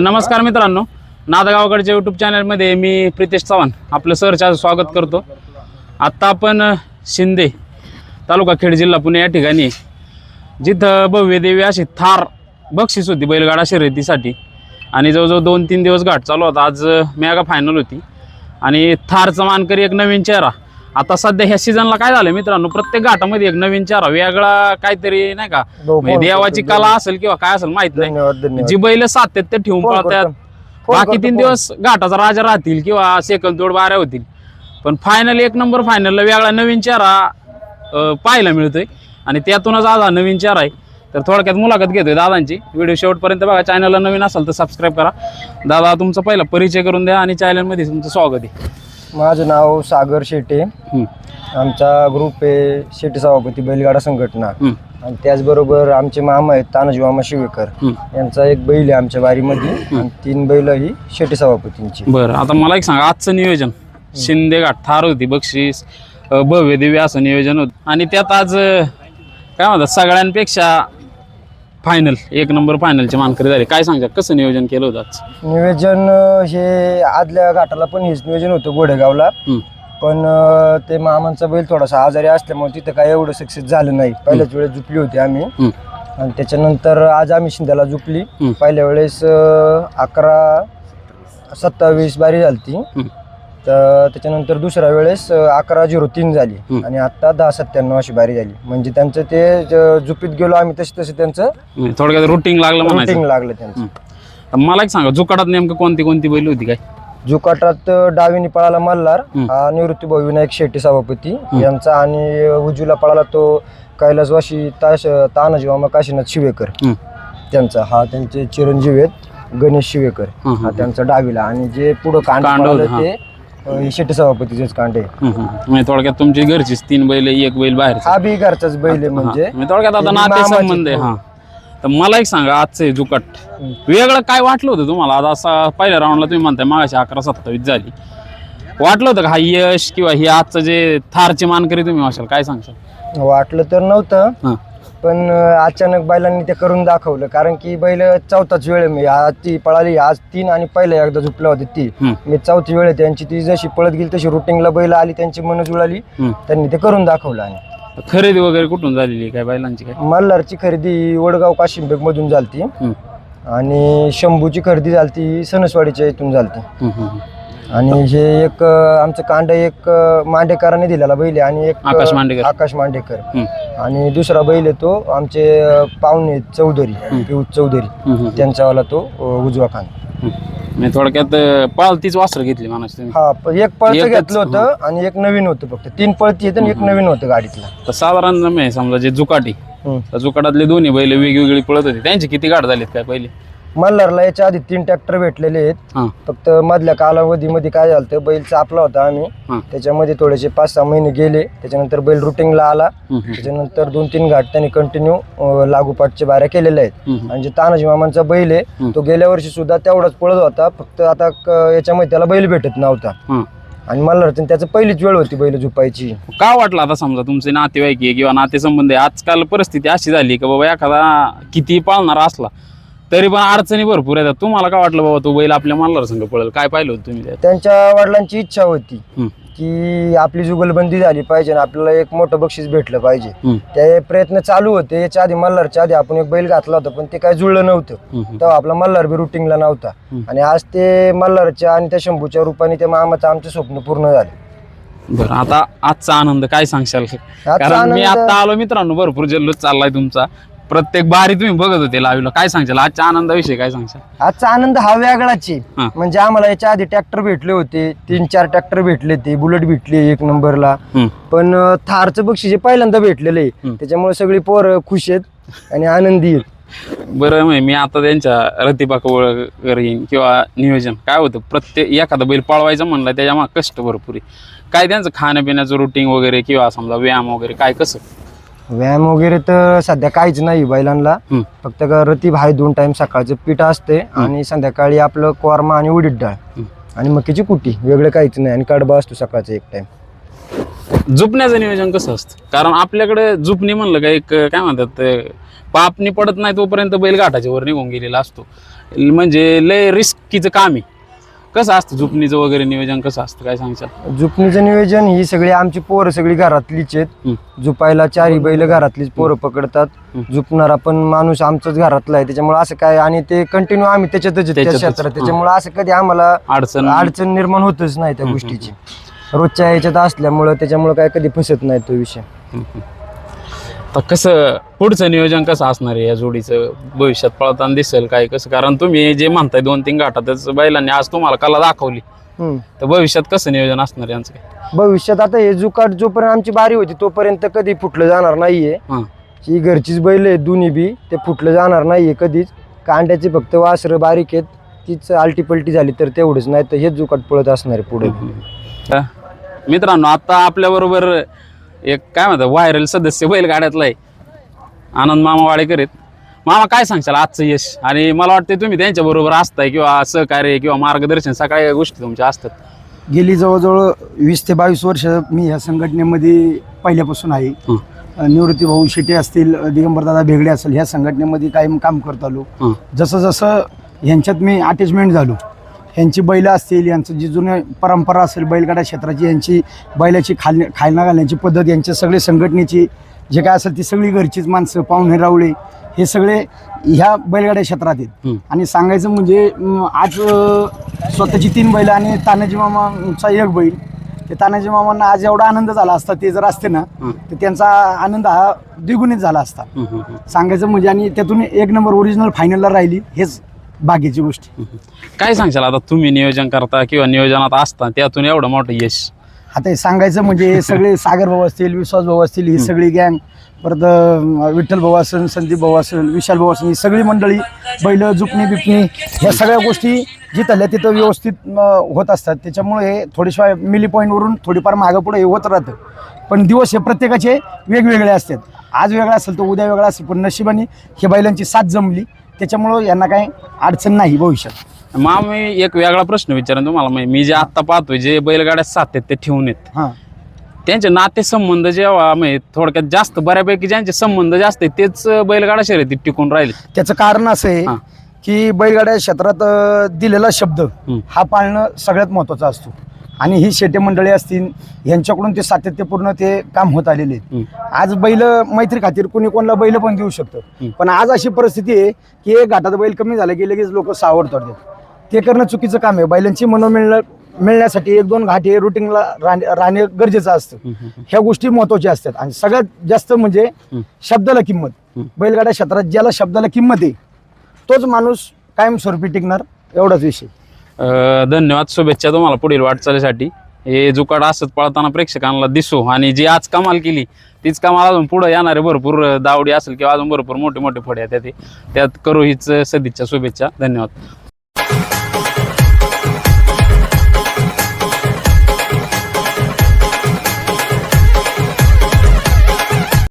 नमस्कार मित्रांनो नादगावकडच्या यूट्यूब चॅनलमध्ये मी प्रितेश चव्हाण. आपलं सरच्या स्वागत करतो. आत्ता आपण शिंदे तालुका खेड जिल्हा पुणे या ठिकाणी जिथं भव्य देवी अशी थार बक्षीस होती बैलगाडा शर्यतीसाठी. आणि जवळजवळ दोन तीन दिवस घाट चालू होता. आज अ, मेगा फायनल होती. आणि थारचा मानकरी एक नवीन चेहरा आता सध्या ह्या सीझनला काय झालं मित्रांनो? प्रत्येक घाटामध्ये एक नवीन चेहरा वेगळा काहीतरी नाही का? हो, म्हणजे देवाची कला असेल किंवा काय असेल माहीत नाही. जी बैल सातत्य ठेवून पळतात. बाकी तीन. दिवस घाटाचा राजा राहतील किंवा सेकंद जोड बाऱ्या होतील. पण फायनल एक नंबर फायनलला वेगळा नवीन चेहरा अं, पाहायला मिळतोय. आणि त्यातूनच आज हा नवीन चेहरा आहे. तर थोडक्यात मुलाखत घेतोय दादांची. व्हिडिओ शेवटपर्यंत बघा. चॅनलला नवीन असाल तर सबस्क्राईब करा. दादा तुमचा पहिला परिचय करून द्या आणि चॅनलमध्ये तुमचं स्वागत आहे. माझं नाव सागर शेटे. आमचा ग्रुप आहे शेटे सभापती बैलगाडा संघटना. आणि त्याचबरोबर आमचे मामा आहेत तानाजी मामा शिवेकर. यांचा एक बैल आहे आमच्या वारीमध्ये. आणि तीन बैल ही शेटे सभापतींची. बरं आता मला एक सांगा आजचं नियोजन. शिंदे घाट थार होती बक्षीस भव्य दिव्य असं नियोजन होतं. आणि त्यात आज काय म्हणतात सगळ्यांपेक्षा फायनल एक नंबर फायनलचे मानकरी झाले. काय सांगतात कसं नियोजन केलं होतं आज? नियोजन अं, हे आदल्या घाटाला पण हेच नियोजन होतं गोडेगावला हम्म, पण अं, ते मामांचा बैल थोडासा आजारी असल्यामुळे तिथं काय एवढं सक्सेस झालं नाही. पहिल्याच वेळेस झुपली होती आम्ही. हम्म, आणि त्याच्यानंतर आज आम्ही शिंद्याला हम्म. पहिल्या वेळेस अं, अकरा सत्तावीस बारी झालती. हम्म. तर त्याच्यानंतर दुसऱ्या वेळेस अकरा झिरो तीन झाली. आणि आता दहा सत्त्याण्णव अशी बारी झाली. म्हणजे त्यांचं ते झुपीत गेलो आम्ही तसे तसे त्यांचं थोडक्यात रुटीन लागलं रुटीन लागलं त्यांचं. मला एक सांगा जुकाडात नेमकं कोणती कोणती बैल होती काय? जुकाटात डावीने पळाला मल्हार. हा निवृत्तीभाऊ विनायक शेट्टी सभापती यांचा आणि अं, उजवीला पळाला तो कैलासवासी ताश तानाजी मामा काशीनाथ शिवेकर. त्यांचा हा त्यांचे चिरंजीव आहेत गणेश शिवेकर. हा त्यांचा डावीला. आणि जे पुढं कांड ते हे शेट्टी सभापतीचेच कांडे. हम्म, हम्म. म्हणजे थोडक्यात तुमची घरचीच तीन बैल एक बैल बाहेर हा बी घरचाच बैल आहे म्हणजे. थोडक्यात आता नाते संबंध आहे हो. तर मला एक सांगा आजचं हे जुकाट. वेगळं काय वाटलं होतं तुम्हाला? आता असा पहिल्या राऊंडला तुम्ही म्हणताय मागाशी अकरा सत्तावीस झाली. वाटलं होतं का? हा यश किंवा हे आजचं जे थारचे मानकरी तुम्ही वाशाल काय सांगशाल? वाटलं तर नव्हतं. हा. पण अचानक बैलांनी ते करून दाखवलं. कारण की बैल चौथाच वेळ. मी आज ती पळाली. आज तीन आणि पहिल्या एकदा झुपल्या होती ती. मी चौथी वेळ आहे. त्यांची ती जशी पळत गेली तशी रुटीनला बैल आली. त्यांची मन जुळाली. त्यांनी ते करून दाखवलं आणि. खरेदी वगैरे कुठून झालेली काय बैलांची काय? मल्हारची खरेदी वडगाव काशिंबेग मधून झालती. आणि शंभूची खरेदी झालती. सणसवाडीच्या इथून झालती. आणि हे एक आमचं कांड एक मांडेकरांनी दिलेला बैल आणि एक आकाश मांडेकर. आकाश मांडेकर. आणि दुसरा बैल आहे तो आमचे पाहुणे चौधरी पियुष चौधरी. त्यांच्यावाला तो उजवा खान. म्हणजे थोडक्यात पालतीच वासर घेतली तुम्ही. हा प- एक पळतं एकच, घेतलं होतं आणि एक नवीन होतं फक्त. तीन पळती आहेत आणि एक नवीन होतं गाडीतला. तर साधारण म्हणजे समजा जे जुकाटी. हम्म. त्या जुकाटातले दोन्ही बैल वेगवेगळी पळत होती. त्यांची किती गाठ झालीत काय पहिले? मल्हारला याच्या आधी तीन ट्रॅक्टर भेटलेले आहेत. हां. फक्त मधल्या कालावधीमध्ये काय झालं होतं, बैल चापला होता आम्ही. त्याच्यामध्ये थोडेसे पाच सहा महिने गेले. त्याच्यानंतर बैल रुटीनला आला. हम्म, हम्म, त्याच्यानंतर दोन तीन घाट त्यांनी कंटिन्यू लागोपाठच्या बाऱ्या केलेल्या आहेत. हम्म, आणि जे तानाजी मामांचा बैल आहे. तो गेल्या वर्षी सुद्धा तेवढाच पळत होता. फक्त आता क- याच्यामध्ये त्याला बैल भेटत नव्हता. हम्म. आणि मल्हार त्याचं पहिलीच वेळ होती बैल झुपायची. का वाटलं आता समजा तुमचे नातेवाईक आहे किंवा नातेसंबंध आहे? आजकाल परिस्थिती अशी झाली की बाबा एखादा किती पाळणारा असला तरी पण अडचणी भरपूर येतात. तुम्हाला काय वाटलं बाबा तो बैल आपल्या मल्हार संघ पळेल? काय पाहिलं होतं तुम्ही त्यात? त्यांच्या वडिलांची इच्छा होती हम्म, की आपली जुगलबंदी झाली पाहिजे आणि आपल्याला एक मोठं बक्षीस भेटलं पाहिजे. हम्म, ते प्रयत्न चालू होते. याच्या आधी मल्हारच्या आधी आपण एक बैल घातला होता पण ते काय जुळलं नव्हतं. हम्म, हम्म. तेव्हा आपला मल्हार बी रुटीनला नव्हता. हम्म. आणि आज ते मल्हारच्या आणि त्या शंभूच्या रूपाने त्या मामाचं आमचं स्वप्न पूर्ण झाले. बरं आता आजचा आनंद काय सांगशाल? कारण मी आनंद- आता आलो मित्रांनो भरपूर जल्लोष चाललाय तुमचा. प्रत्येक बारी तुम्ही बघत होते लावीला. काय सांगशाल? आजच्या आनंदाविषयी काय सांगशाल? आजचा आनंद हा वेगळाच. आहे हा. म्हणजे आम्हाला याच्या आधी ट्रॅक्टर भेटले होते तीन चार ट्रॅक्टर भेटले ते बुलेट भेटली एक नंबरला हम्म, पण अं, थारचं बक्षीस हे पहिल्यांदा भेटलेलं आहे. हम्म. त्याच्यामुळे सगळी पोरं खुश आहेत आणि आनंदी आहेत. बरं मग मी आता त्यांच्या रतिबाक येईन किंवा नियोजन. काय होतं प्रत्येक एखादा बैल पळवायचा म्हणलं त्याच्यामागे कष्ट भरपूर आहे. काय त्यांचं खाण्यापिण्याचं रुटीन वगैरे किंवा समजा व्यायाम वगैरे काय कसं? व्यायाम वगैरे तर सध्या काहीच नाही बैलांना. हम्म, फक्त का रतीब आहे दोन टाइम सकाळचं पीठ असते आणि संध्याकाळी आपलं कोरमा आणि उडीद डाळ. हम्म. आणि मकीची कुटी वेगळं काहीच नाही आणि कडबा असतो सकाळचं एक टाइम झुपण्याचं नियोजन कसं असतं? कारण आपल्याकडे झुपणी म्हणलं का एक काय म्हणतात ते, पापणी पडत नाही तोपर्यंत बैल घाटाच्या वर निघून गेलेला असतो. म्हणजे लय रिस्कीचं काम आहे. कसं असतं झुपणीचं वगैरे नियोजन कसं असतं? काय सांगशाल? झुपणीचं नियोजन ही सगळी आमची पोरं सगळी घरातलीच आहेत. झुपायला चारी बैल घरातलीच पोरं पकडतात. झुपणारा पण माणूस आमचाच घरातला आहे. त्याच्यामुळे असं काय आणि ते कंटिन्यू आम्ही त्याच्यातच आहेत त्या त्याच्यातच, क्षेत्रात. हं. त्याच्यामुळे असं कधी आम्हाला अडचण अडचण निर्माण होतच नाही त्या गोष्टीची. रोजच्या याच्यात असल्यामुळं त्याच्यामुळे काय कधी फसत नाही तो विषय. तर कसं पुढचं नियोजन कसं असणार आहे या जोडीचं? भविष्यात पळताना दिसेल काय कसं? कारण तुम्ही जे म्हणताय दोन तीन घाटातच बैलांनी आज तुम्हाला कला दाखवली. तर भविष्यात कसं नियोजन असणार आहे यांचं? काय भविष्यात आता हे जुकाट जोपर्यंत आमची बारी होती तोपर्यंत कधी फुटलं जाणार नाहीये. हां. ही घरचीच बैल आहे दोन्ही बी. ते फुटलं जाणार नाहीये कधीच. कांड्याची फक्त वासरं बारीक आहेत. तीच आलटी पलटी झाली तर तेवढंच नाही तर हेच जुकाट पळत असणार आहे पुढे. तर मित्रांनो आता आपल्याबरोबर एक काय म्हणतात व्हायरल सदस्य बैलगाड्यातला आहे आनंद मामा वाडेकर आहेत. मामा काय सांगशाल आजचं यश? आणि मला वाटतं तुम्ही त्यांच्याबरोबर असताय किंवा सहकार्य किंवा मार्गदर्शन सगळ्या गोष्टी तुमच्या असतात. गेली जवळजवळ वीस ते बावीस वर्ष मी ह्या संघटनेमध्ये पहिल्यापासून आहे. हं. निवृत्ती भाऊ शेटे असतील दिगंबरदादा भेगडे असेल ह्या संघटनेमध्ये कायम काम करत आलो. हं. जसं जसं ह्यांच्यात मी अटॅचमेंट झालो ह्यांची बैलं असतील यांचं जी जुने परंपरा असेल बैलगाडा क्षेत्राची यांची बैलाची खाल खायला घालण्याची पद्धत यांच्या सगळे संघटनेची जे काय असेल ती सगळी घरचीच माणसं पाहुणे रावळे हे सगळे ह्या बैलगाड्या क्षेत्रात आहेत. आणि सांगायचं म्हणजे आज स्वतःची तीन बैल आणि तानाजी मामाचा एक बैल ते तानाजी मामांना आज एवढा आनंद झाला असता ते जर असते ना. तर त्यांचा आनंद हा द्विगुणित झाला असता. सांगायचं म्हणजे आणि त्यातून एक नंबर ओरिजिनल फायनलला राहिली हेच बाकीची गोष्ट. काय सांगशाल? आता तुम्ही नियोजन करता किंवा नियोजनात असता त्यातून एवढं मोठं यश. आता हे सांगायचं म्हणजे हे सगळे सागर भाऊ असतील विश्वास भाऊ असतील ही सगळी गँग परत अं, विठ्ठल भाऊ असेल संदीप भाऊ असेल विशाल भाऊ असेल ही सगळी मंडळी बैल जुपणी बिपणी ह्या सगळ्या गोष्टी जिथल्या तिथं व्यवस्थित अं, होत असतात. त्याच्यामुळे हे थोडीशिवाय मिली पॉईंटवरून थोडीफार मागं पुढे हे होत राहतं. पण दिवस हे प्रत्येकाचे वेगवेगळे असतात. आज वेगळा असेल तर उद्या वेगळा असेल पण नशिबाने हे बैलांची साथ जमली. त्याच्यामुळं यांना काही अडचण नाही भविष्यात. मा मी एक वेगळा प्रश्न विचारेन तुम्हाला. मी- मी जे आत्ता पाहतोय जे बैलगाड्या साथ आहेत ते ठेवून हां. त्यांचे नाते संबंध जेव्हा म्हणजे थोडक्यात जास्त बऱ्यापैकी ज्यांचे संबंध जास्त आहेत तेच बैलगाडा शर्यतीत टिकून राहिले. त्याचं कारण असं आहे हां. की बैलगाड्या क्षेत्रात अं, दिलेला शब्द हं. हा पाळणं सगळ्यात महत्त्वाचा असतो. आणि ही शेटे मंडळी असतील यांच्याकडून ते सातत्यपूर्ण ते काम होत आलेले आहेत. आज बैल मैत्री खातीर कोणी कोणाला बैल पण देऊ. शकतं. पण आज अशी परिस्थिती आहे की एक घाटात बैल कमी झालं की लगेच लोक सावड तोडतात ते करणं चुकीचं काम आहे. बैलांची मनोमिळणं मिळण्यासाठी एक दोन घाट हे रुटीनला राहणे गरजेचं असतं. ह्या गोष्टी महत्त्वाच्या असतात. आणि सगळ्यात जास्त म्हणजे. शब्दाला किंमत. बैलगाड्या क्षेत्रात ज्याला शब्दाला किंमत आहे तोच माणूस कायमस्वरूपी टिकणार एवढाच विषय. धन्यवाद शुभेच्छा तुम्हाला पुढील वाटचालीसाठी. हे जुकाड असत पळताना प्रेक्षकांना दिसू. आणि जी आज कमाल केली तीच कमाल अजून पुढे येणारे भरपूर दावडी असेल किंवा अजून भरपूर मोठे मोठे फळे आहेत त्यात करू हीच सदिच्छा शुभेच्छा. धन्यवाद.